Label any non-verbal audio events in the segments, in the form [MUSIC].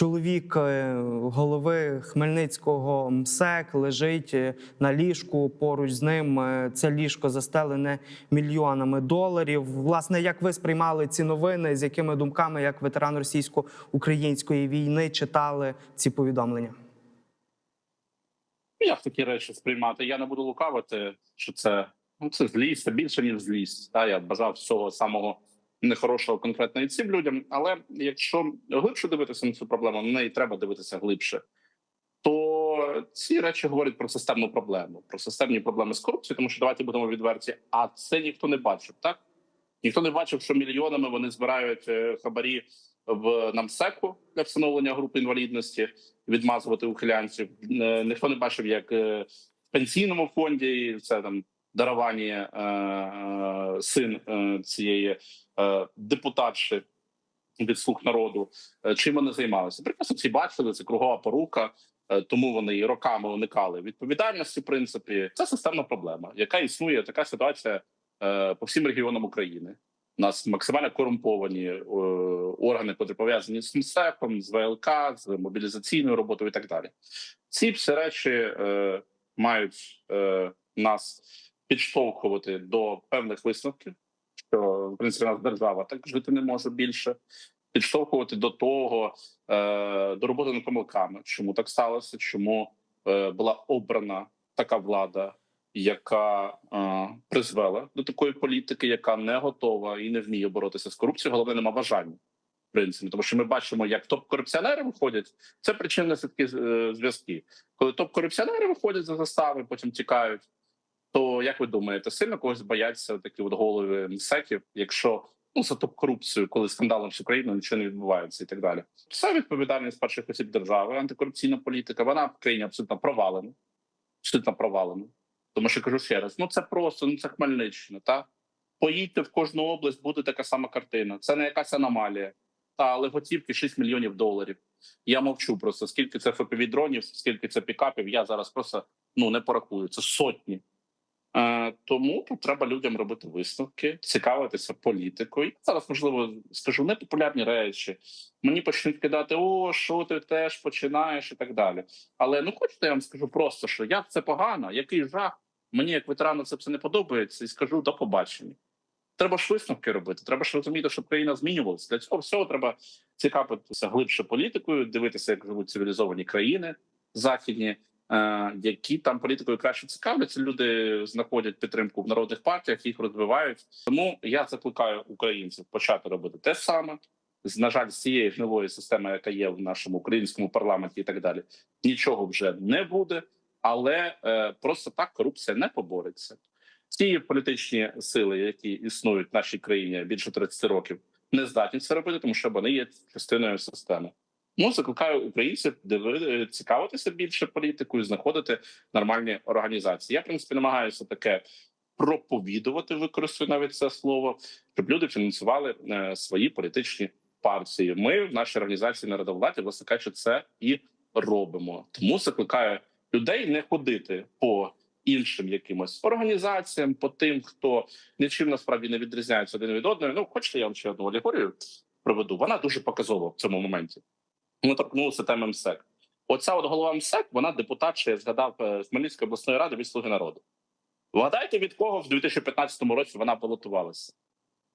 чоловік е, голови Хмельницького МСЕК лежить е, на ліжку. Поруч з ним е, це ліжко застелене мільйонами доларів. Власне, як ви сприймали ці новини? З якими думками, як ветеран російсько-української війни, читали ці повідомлення? Як такі речі сприймати? Я не буду лукавити, що це ну це злість, це більше ніж злість. Та я бажав всього самого нехорошого конкретно і цим людям. Але якщо глибше дивитися на цю проблему, на неї треба дивитися глибше. То ці речі говорять про системну проблему, про системні проблеми з корупцією, тому що давайте будемо відверті. А це ніхто не бачив, так ніхто не бачив, що мільйонами вони збирають е, хабарі в намсеку для встановлення групи інвалідності, відмазувати ухилянців. Е, Ніхто не бачив, як е, в пенсійному фонді це там даровані е, е, син е, цієї депутатши від слуг народу. Чим вони займалися? Прекрасно всі бачили, це кругова порука. Тому вони і роками уникали відповідальності. В принципі, це системна проблема, яка існує. Така ситуація по всім регіонам України. У нас максимально корумповані органи, котрі пов'язані з МСЕКом, з ВЛК, з мобілізаційною роботою і так далі. Ці всі речі мають нас підштовхувати до певних висновків, що в принципі нас держава так жити не може більше. Підштовхувати до того е, до роботи над помилками, чому так сталося, чому е, була обрана така влада, яка е, призвела до такої політики, яка не готова і не вміє боротися з корупцією. Головне, нема бажання. В принципі, тому що ми бачимо, як топ-корупціонери виходять. Це причинно слідки зв'язки. Коли топ-корупціонери виходять за застави, потім тікають. То як ви думаєте, сильно когось бояться такі от голови МСЕКів, якщо ну за топ-корупцію, коли скандалом з Україною нічого не відбувається, і так далі. Це відповідальність перших осіб держави, антикорупційна політика. Вона в країні абсолютно провалена, абсолютно провалена. Тому що кажу ще раз: ну це просто ну це Хмельниччина. Та поїдьте в кожну область, буде така сама картина. Це не якась аномалія. Та але готівки 6 мільйонів доларів. Я мовчу просто скільки це фпв дронів, скільки це пікапів. Я зараз просто ну не порахую. Це сотні. Е, тому треба людям робити висновки, цікавитися політикою. Зараз можливо скажу непопулярні речі. Мені почнуть кидати: о, що ти теж починаєш, і так далі. Але ну хочете, я вам скажу просто, що як це погано, який жах. Мені як ветерану це все не подобається, і скажу до побачення. Треба ж висновки робити. Треба ж розуміти, щоб країна змінювалася. Для цього всього треба цікавитися глибше політикою, дивитися, як живуть цивілізовані країни західні, які там політикою краще цікавляться. Люди знаходять підтримку в народних партіях, їх розвивають. Тому я закликаю українців почати робити те саме. На жаль, з цієї гнилої системи, яка є в нашому українському парламенті, і так далі, нічого вже не буде. Але е, просто так корупція не побореться. Ті політичні сили, які існують в нашій країні більше 30 років, не здатні це робити, тому що вони є частиною системи. Ну, закликаю українців диви- цікавитися більше політикою, знаходити нормальні організації. Я в принципі намагаюся таке проповідувати, використаю навіть це слово, щоб люди фінансували е, свої політичні партії. Ми в нашій організації народовладі, власне кажучи, це і робимо. Тому закликаю людей не ходити по іншим якимось організаціям, по тим, хто нічим насправді не відрізняється один від одного. Ну, хочете, я вам ще одну алегорію проведу. Вона дуже показова в цьому моменті. Ми торкнулися теми МСЕК. Оця от голова МСЕК, вона депутат, що я згадав е, з Хмельницької обласної ради від Слуги народу. Вгадайте, від кого в 2015 році вона балотувалася?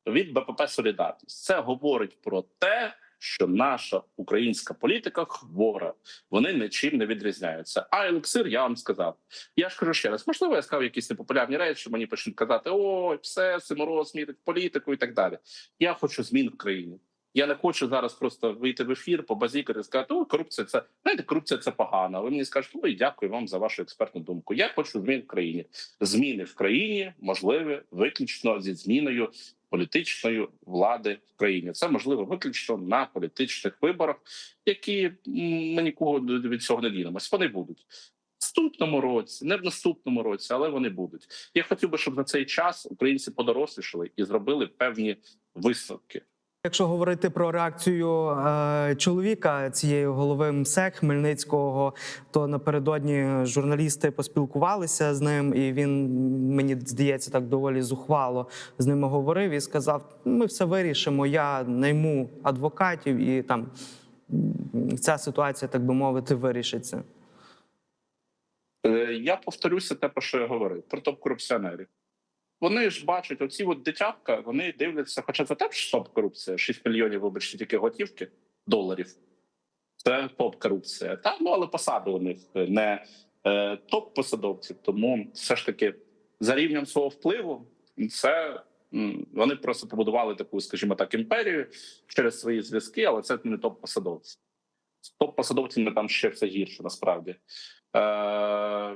Від БПП Солідарність. Це говорить про те, що наша українська політика хвора. Вони нічим не відрізняються. А елексир, я вам сказав. Я ж кажу ще раз, можливо, я сказав якісь непопулярні речі, мені почнуть казати: ой, все, Симороз мітить політику і так далі. Я хочу змін в країні. Я не хочу зараз просто вийти в ефір, побазікати сказати, о, корупція це знаєте, корупція це погано. Ви мені скажете, ой, дякую вам за вашу експертну думку. Я хочу змін в країні. Зміни в країні можливі виключно зі зміною політичної влади в країні. Це можливо виключно на політичних виборах, які ми нікого від цього не дінемось. Вони будуть. Наступному році, не в наступному році, але вони будуть. Я хотів би, щоб на цей час українці подорослішали і зробили певні висновки. Якщо говорити про реакцію е, чоловіка цієї голови МСЕК Хмельницького, то напередодні журналісти поспілкувалися з ним, і він мені здається так доволі зухвало з ними говорив і сказав: ми все вирішимо. Я найму адвокатів і там ця ситуація, так би мовити, вирішиться? Е, Я повторюся те, про що я говорив, про топ-корупціонерів. Вони ж бачать, оці от дитятка, вони дивляться, хоча це теж топ-корупція, 6 мільйонів, вибачте, тільки готівки доларів. Це топ-корупція. Та, ну, але посади у них не е, топ-посадовців. Тому все ж таки за рівнем свого впливу це вони просто побудували таку, скажімо так, імперію через свої зв'язки, але це не топ-посадовці. З топ-посадовцями там ще все гірше насправді. Е,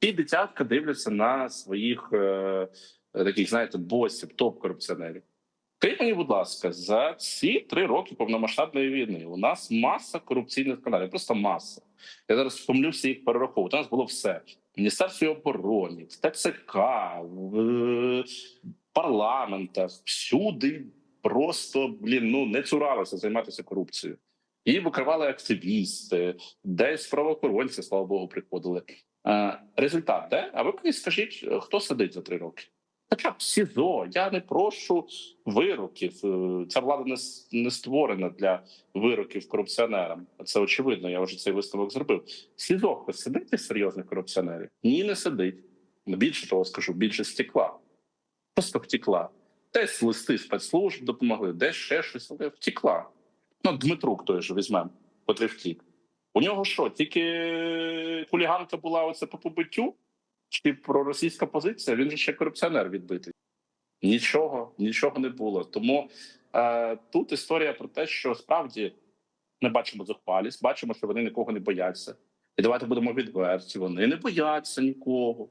ті дитятка дивляться на своїх е, таких, знаєте, босів, топ-корупціонерів. Скажіть мені, будь ласка, за ці три роки повномасштабної війни у нас маса корупційних скандалів, просто маса. Я зараз втомлюся їх перераховувати. У нас було все: в Міністерстві оборони, ТЦК, в е, парламентах, всюди просто блін, ну не цуралося займатися корупцією. Її викривали активісти, десь правоохоронці, слава Богу, приходили. Е, результат, де? А ви мені скажіть, е, хто сидить за три роки? Хоча б СІЗО. Я не прошу вироків. Е, Ця влада не, не створена для вироків корупціонерам. Це очевидно. Я вже цей висновок зробив. СІЗО хтось сидить із серйозних корупціонерів? Ні, не сидить. Більше того скажу, більше стекла. Просто втекла. Десь листи спецслужб допомогли, десь ще щось, але втекла. Ну, Дмитрук той же візьмемо, котрий втік. У нього що, тільки хуліганка була оце по побиттю? Чи проросійська позиція? Він же ще корупціонер відбитий. Нічого, нічого не було. Тому е, тут історія про те, що справді ми бачимо зухвалість, бачимо, що вони нікого не бояться. І давайте будемо відверті. Вони не бояться нікого.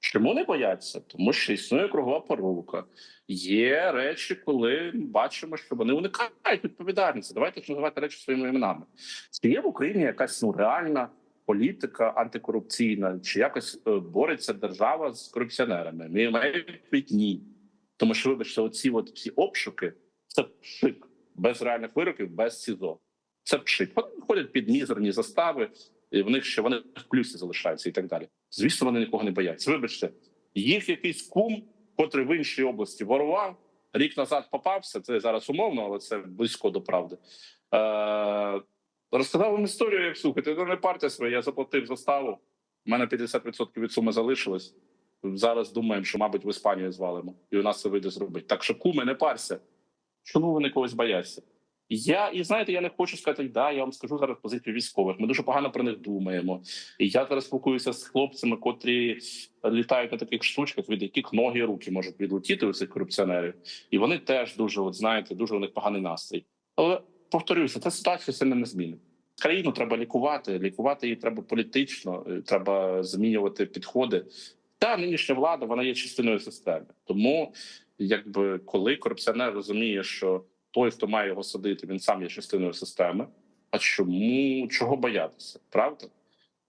Чому не бояться? Тому що існує кругова порука. Є речі, коли бачимо, що вони уникають відповідальності. Давайте ж називати речі своїми іменами. Чи є в Україні якась ну реальна політика антикорупційна, чи якось е, бореться держава з корупціонерами? Моя відповідь ні. Тому що, вибачте, оці от всі обшуки це пшик без реальних вироків, без СІЗО. Це пшик. Вони ходять під мізерні застави, і в них ще вони в плюсі залишаються і так далі. Звісно, вони нікого не бояться. Вибачте, їх якийсь кум, котрий в іншій області ворував, рік назад попався. Це зараз умовно, але це близько до правди. Е, розказав вам історію, як слухайте, це не партія своя, я заплатив заставу. У мене 50% від суми залишилось. Зараз думаємо, що, мабуть, в Іспанію звалимо, і у нас це вийде зробити. Так що, куми, не парся. Чому вони когось бояться? Я і знаєте, я не хочу сказати, да, я вам скажу зараз позицію військових. Ми дуже погано про них думаємо. І я зараз спілкуюся з хлопцями, котрі літають на таких штучках, від яких ноги і руки можуть відлетіти у цих корупціонерів. І вони теж дуже, от знаєте, дуже у них поганий настрій. Але повторюся, ця ситуація сильно не змінить. Країну треба лікувати. Лікувати її треба політично, е, треба змінювати підходи. Та нинішня влада вона є частиною системи. Тому, якби коли корупціонер розуміє, що той, хто має його садити, він сам є частиною системи. А чому чого боятися? Правда?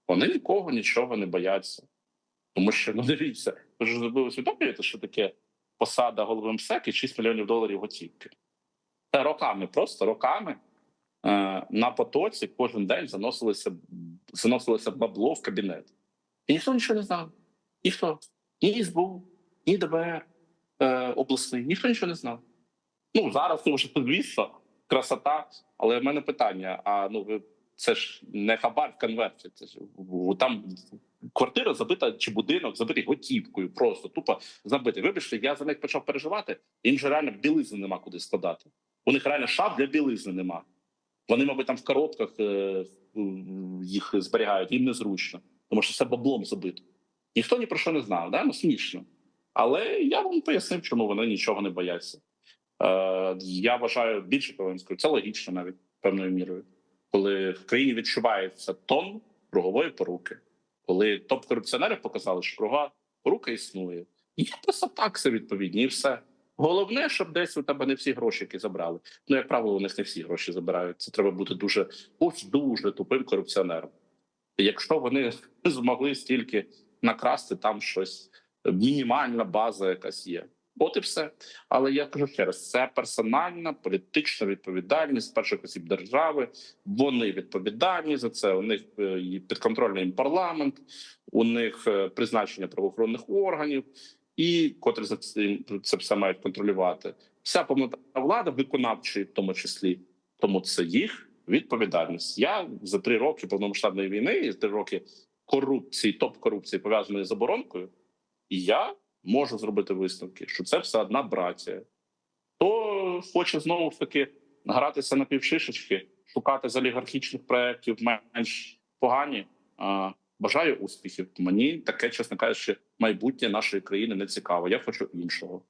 Вони нікого нічого не бояться. Тому що ну дивіться, ви ж усвідомлюєте, що таке посада голови МСЕК і 6 мільйонів доларів готівки. Та роками, просто роками е, на потоці кожен день заносилося, заносилося бабло в кабінет. І ніхто нічого не знав. Ніхто. Ні СБУ, ні ДБР е, обласний, ніхто нічого не знав. Ну зараз тому що звісно, красота. Але в мене питання: а ну ви це ж не хабар в конверті. Це ж там квартира забита чи будинок забитий готівкою, просто тупо забитий. Вибачте, я за них почав переживати. Їм же реально білизни нема куди складати. У них реально шаф для білизни нема. Вони, мабуть, там в коробках е, їх зберігають, їм незручно, тому що все баблом забито. Ніхто ні про що не знав, да? ну смішно. Але я вам пояснив, чому вони нічого не бояться. Е, я вважаю більше скажу, це логічно навіть певною мірою, коли в країні відчувається тон кругової поруки, коли топ-корупціонери показали, що кругова порука існує. Є просто такси відповідні, і все. Головне, щоб десь у тебе не всі гроші, які забрали. Ну, як правило, у них не всі гроші забирають. Це треба бути дуже ось дуже тупим корупціонером. Якщо вони [LAUGHS] змогли стільки накрасти, там щось мінімальна база якась є. От і все. Але я кажу ще раз: це персональна політична відповідальність перших осіб держави. Вони відповідальні за це. У них е, підконтрольний їм парламент, у них е, призначення правоохоронних органів, і котрі за це, це все мають контролювати. Вся повнота влади, виконавчої, в тому числі, тому це їх відповідальність. Я за три роки повномасштабної війни і три роки корупції, топ корупції пов'язаної з оборонкою, і я можу зробити висновки, що це все одна братія. Хто хоче знову ж таки гратися на півшишечки, шукати з олігархічних проєктів менш погані. Бажаю успіхів. Мені таке, чесно кажучи, майбутнє нашої країни не цікаво. Я хочу іншого.